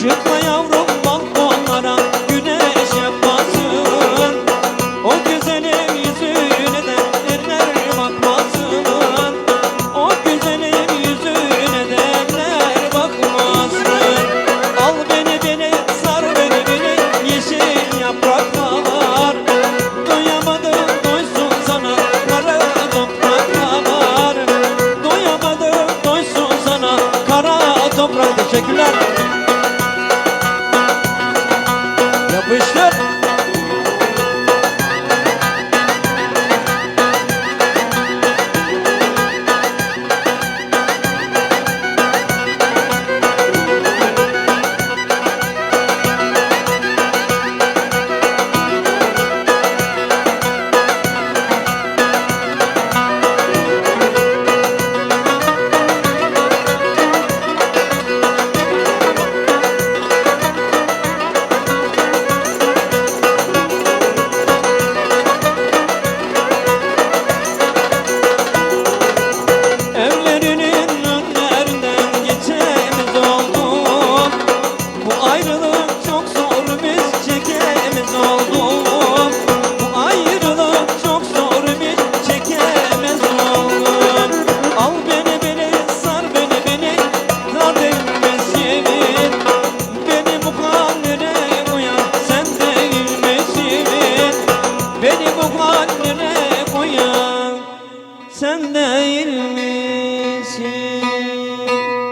Çıkma yavrum. sen değil mi?